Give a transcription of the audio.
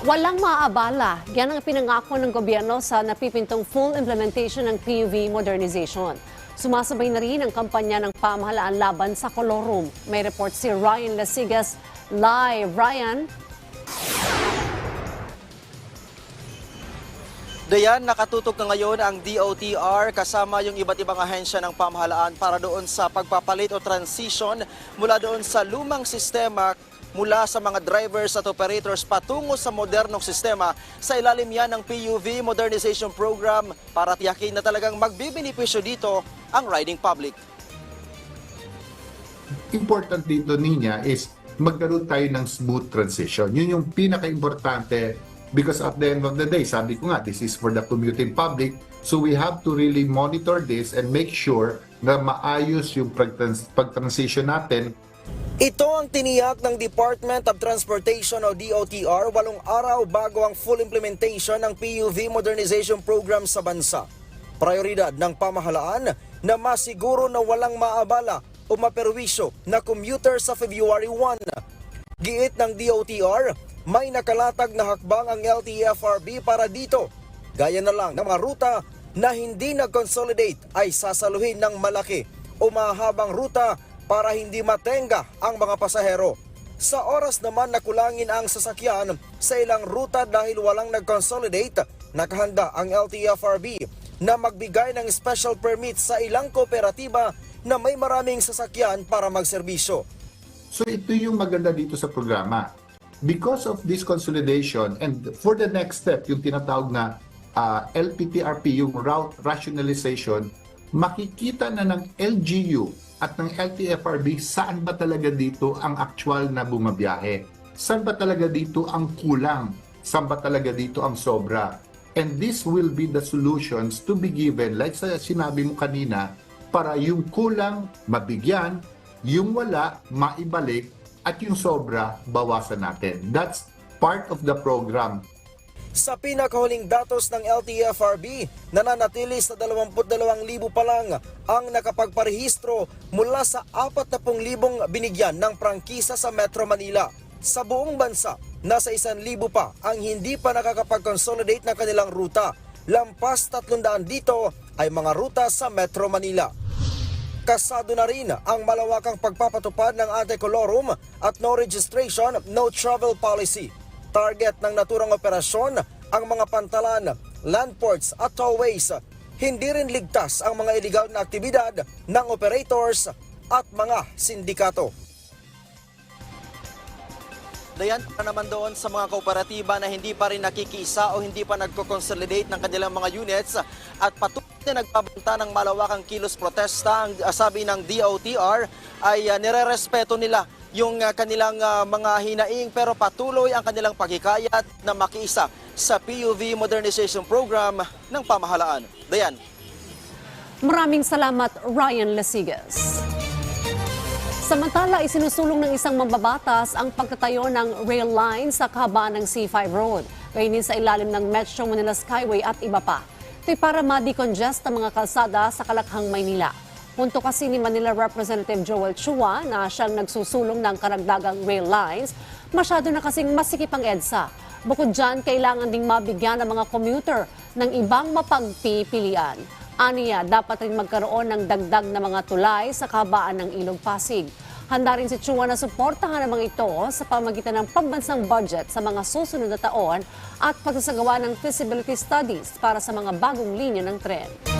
Walang maaabala. Yan ang pinangako ng gobyerno sa napipintong full implementation ng PUV modernization. Sumasabay na rin ang kampanya ng pamahalaan laban sa kolorum. May report si Ryan Lasigas live. Ryan? Dayan, nakatutok na ngayon ang DOTR kasama yung iba't ibang ahensya ng pamahalaan para doon sa pagpapalit o transition mula doon sa lumang sistema mula sa mga drivers at operators patungo sa modernong sistema sa ilalim yan ng PUV Modernization Program para tiyakin na talagang magbibinipisyo dito ang riding public. important dito niya is magkaroon tayo ng smooth transition. Yun yung pinaka-importante because at the end of the day, sabi ko nga, this is for the commuting public. So we have to really monitor this and make sure na maayos yung pag-trans- pag-transition natin Ito ang tiniyak ng Department of Transportation o DOTR walong araw bago ang full implementation ng PUV Modernization Program sa bansa. Prioridad ng pamahalaan na masiguro na walang maabala o maperwisyo na commuter sa February 1. Giit ng DOTR, may nakalatag na hakbang ang LTFRB para dito. Gaya na lang ng mga ruta na hindi nag-consolidate ay sasaluhin ng malaki o mahabang ruta para hindi matenga ang mga pasahero. Sa oras naman na kulangin ang sasakyan sa ilang ruta dahil walang nag-consolidate, nakahanda ang LTFRB na magbigay ng special permit sa ilang kooperatiba na may maraming sasakyan para magserbisyo. So ito yung maganda dito sa programa. Because of this consolidation and for the next step, yung tinatawag na ah, LPTRP, yung route rationalization, makikita na ng LGU at ng LTFRB saan ba talaga dito ang actual na bumabiyahe. Saan ba talaga dito ang kulang? Saan ba talaga dito ang sobra? And this will be the solutions to be given, like sa sinabi mo kanina, para yung kulang mabigyan, yung wala maibalik, at yung sobra bawasan natin. That's part of the program. Sa pinakahuling datos ng LTFRB, nananatili sa 22,000 pa lang ang nakapagparehistro mula sa 40,000 binigyan ng prangkisa sa Metro Manila. Sa buong bansa, nasa 1,000 pa ang hindi pa nakakapag-consolidate ng kanilang ruta. Lampas 300 dito ay mga ruta sa Metro Manila. Kasado na rin ang malawakang pagpapatupad ng anti-colorum at no registration, no travel policy. Target ng naturang operasyon ang mga pantalan, landports at tollways. Hindi rin ligtas ang mga illegal na aktibidad ng operators at mga sindikato. Dayan pa naman doon sa mga kooperatiba na hindi pa rin nakikisa o hindi pa nagko-consolidate ng kanilang mga units at patuloy na nagbabanta ng malawakang kilos protesta. Ang sabi ng DOTR ay uh, nirerespeto nila yung uh, kanilang uh, mga hinaing pero patuloy ang kanilang pagkikayat na makiisa sa PUV Modernization Program ng pamahalaan. Dayan. Maraming salamat, Ryan Lasigas. Samantala, isinusulong ng isang mambabatas ang pagtatayo ng rail line sa kahabaan ng C5 Road, gayon din sa ilalim ng Metro Manila Skyway at iba pa. Ito'y para ma-decongest ang mga kalsada sa Kalakhang, Maynila. Punto kasi ni Manila Representative Joel Chua na siyang nagsusulong ng karagdagang rail lines, masyado na kasing masikip ang EDSA. Bukod dyan, kailangan ding mabigyan ng mga commuter ng ibang mapagpipilian. Aniya, dapat rin magkaroon ng dagdag na mga tulay sa kabaan ng Ilog Pasig. Handa rin si Chua na suportahan ang mga ito sa pamagitan ng pambansang budget sa mga susunod na taon at pagsasagawa ng feasibility studies para sa mga bagong linya ng tren.